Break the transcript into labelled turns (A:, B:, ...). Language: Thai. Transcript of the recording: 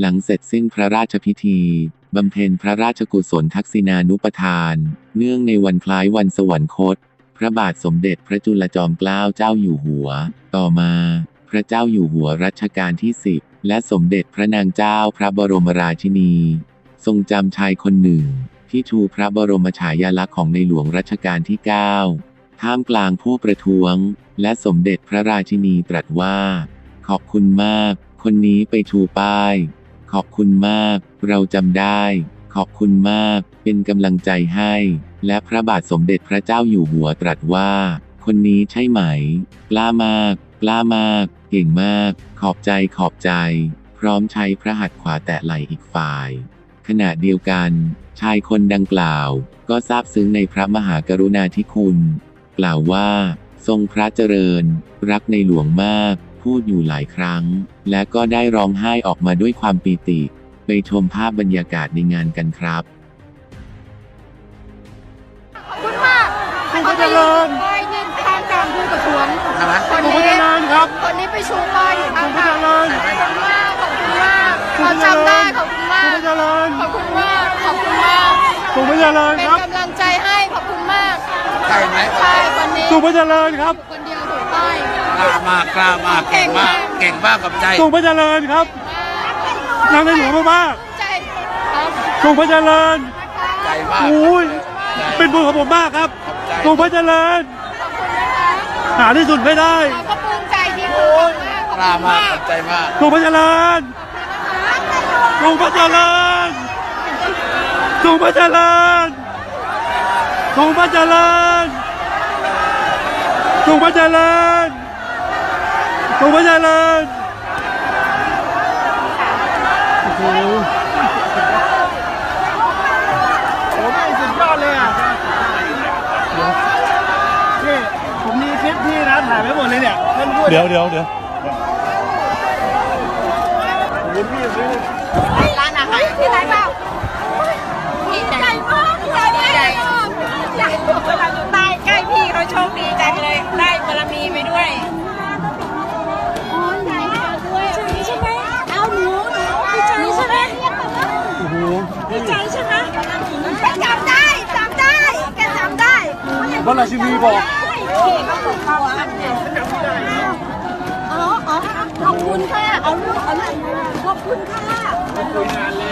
A: หลังเสร็จสิ้นพระราชพิธีบำเพ็ญพระราชกุศลทักษิณานุปทาน เนื่องในวันคล้ายวันสวรรคต พระบาทสมเด็จพระจุลจอมเกล้าเจ้าอยู่หัว ต่อมา พระเจ้าอยู่หัวรัชกาลที่10และสมเด็จพระนางเจ้าพระบรมราชินี ทรงจำชายคนหนึ่ง ที่ชูพระบรมฉายาลักษณ์ของในหลวงรัชกาลที่ 9 ท่ามกลางผู้ประท้วง และสมเด็จพระราชินีตรัสว่า ขอบคุณมาก คนนี้ไปชูป้าย ขอบคุณมาก เราจำได้ ขอบคุณมาก เป็นกำลังใจให้ และพระบาทสมเด็จพระเจ้าอยู่หัวตรัสว่า คนนี้ใช่ไหม กล้ามาก กล้ามาก เก่งมาก ขอบใจขอบใจ พร้อมใช้พระหัตถ์ขวาแตะไหล่อีกฝ่าย ขณะเดียวกัน ชายคนดังกล่าว ก็ซาบซึ้งในพระมหากรุณาธิคุณ กล่าวว่า ทรงพระเจริญ รักในหลวงมาก พูดอยู่หลายครั้ง และก็ได้ร้องไห้ออกมาด้วยความปีติ ไปชมภาพบรรยากาศในงานกันครับ
B: ขอบคุณมาก
C: คุณพระเจริญ
B: ไปยืนข้างกลางผู้ประท้วง
D: ใช่ไหม
B: คน
C: คุณพระ
B: นี้
C: เจริญครับ
B: คนนี้ไปชูป้ายอยู่ข้าง
C: คุณพระ
B: ทาง
C: เจริญ
B: ขอบคุณมากขอบคุณมากเราจำได้ขอบคุณมา
C: คุณ
B: ก
C: พระเจริญ
B: ขอบคุณมาก ขอบคุณมาก
C: คุณพระเจริญ
B: เป็น
C: ครับ
B: กำลังใจให้ ขอบคุณมาก
D: ใช่ไหม
B: ใช่คนนี้
C: คุณพระเจริญครับ
B: คนเดียว ถูกป้าย
D: กล้ามากกล้ามากเก่งมาก เก่งมากกับใจ
C: คุณพระเจริญครับนางในหลวงมาก
B: ใจครับ
C: ๆคุณพระเจริญ
D: ใจมาก
C: โอ้ยเป็นบุญของผมมากครับ
D: ขอบใจ
C: คุณพระเจริญหาที่สุดไม่ได้
B: เราก็ภูมิใจที่คุณมากขอบ
D: กล้า
B: คุณ
D: มาก
B: มาก
D: ขอบใจมาก
C: คุณพระเจริญคุณพระเจริญคุณพระเจริญคุณพระเจริญ คุณพระเจริญคุณพระเจริญโอ้โหโอ้ไม่สุดยอดเลยอะนี่ผมมีคลิปที่ร้านถ่ายไว้หมดเลยเนี่ยเพื่อนพูด
E: เดี๋ยวเดี๋ยวเดี๋ยว
B: ร้านอาหารที่ไหนเปล่าดีใจมากดีใจ ดีใจใช่ไหมแกจำได้จำได้แก
F: จำได้บ้านราชินี
C: บอ
F: กอ๋ออ๋อขอ
B: บคุณค่ะ เอาลูก
C: เอาลูก
F: ขอบคุณค่ะ